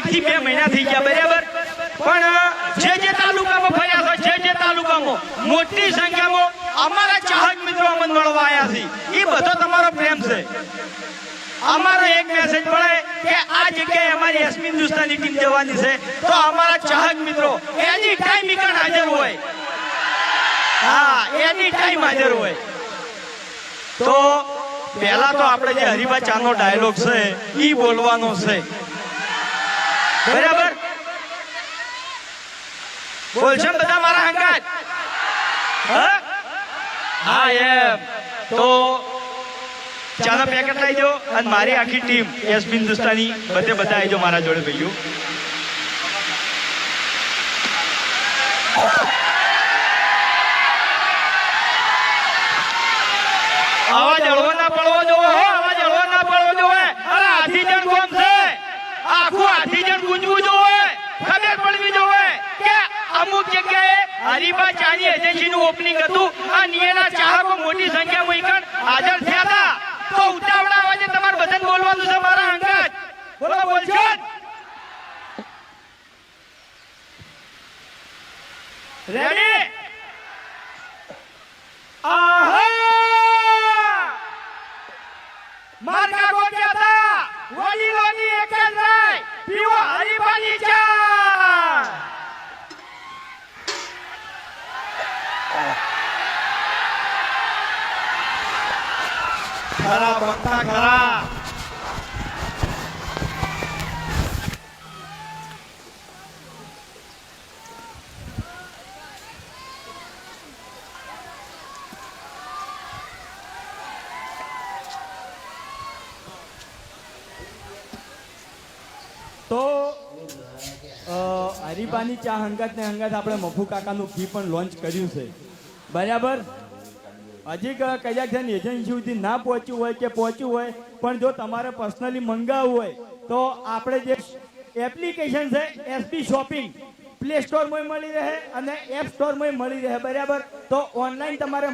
એક થી બે મહિના થઈ ગયા, બરાબર? પણ જે જે તાલુકામાં ફર્યા છો જે જે તાલુકામાં, મોટી સંખ્યામાં અમારા ચાહક મિત્રો અમને મળવા આવ્યા છે. એ બધો તમારો પ્રેમ છે. અમારો એક મેસેજ પડે કે આ જગ્યાએ અમારી એસમી હિન્દુસ્તાની ટીમ જવાની છે. તો અમારા ચાહક મિત્રો, એની ટાઈમ ઇકણ હાજર હોય? હા, એની ટાઈમ હાજર હોય. તો પહેલા તો આપણે જે હરિભા ચાનો ડાયલોગ છે એ બોલવાનો છે. બરાબર? બોલ છે બધા મારા હંગાત. હા? એમ. તો ચાલો પેકેટ લઈ જો અને મારી આખી ટીમ એસ હિન્દુસ્તાની બધે બધા આવી જાઓ મારા જોડે ભાઈઓ. અવાજ હળવો ના પડવો જોવે હો આવા જળવો ના પડવો જોવે અરે આધી જણ કોમ છે આધી ગુંજવું જોવે ખબર પડવી જોવે કે અમુક જગ્યાએ હરિભા ચાની એજન્સી નું ઓપનિંગ હતું. આ નિયના ચાહકો મોટી સંખ્યામાં ઈકણ હાજર થયા હતા. તો ઉતાવળા અવાજે તમારે બધાને બોલવાનું છે મારા અંગત. બોલો, બોલશો. રેડી આહા! માર કાકો કહેતા વડીલોની એક જ રાય પીવો હરીફાની ચા ખરા, ભક્તા ખરા. તો હરીબાની ચા હંગાત ને હંગાત આપણે મફુ કાકાનું ઘી પણ લોન્ચ કર્યું છે. બરાબર? હજી કદાચ એજન્સી સુધી ના પહોંચ્યું હોય કે પહોંચ્યું હોય, પણ જો તમારે પર્સનલી મંગાવવું હોય, તો આપણે જે એપ્લિકેશન છે એસપી શોપિંગ પ્લે સ્ટોરમાં મળી રહે અને એપ સ્ટોરમાં મળી રહે, બરાબર? તો ઓનલાઈન તમારે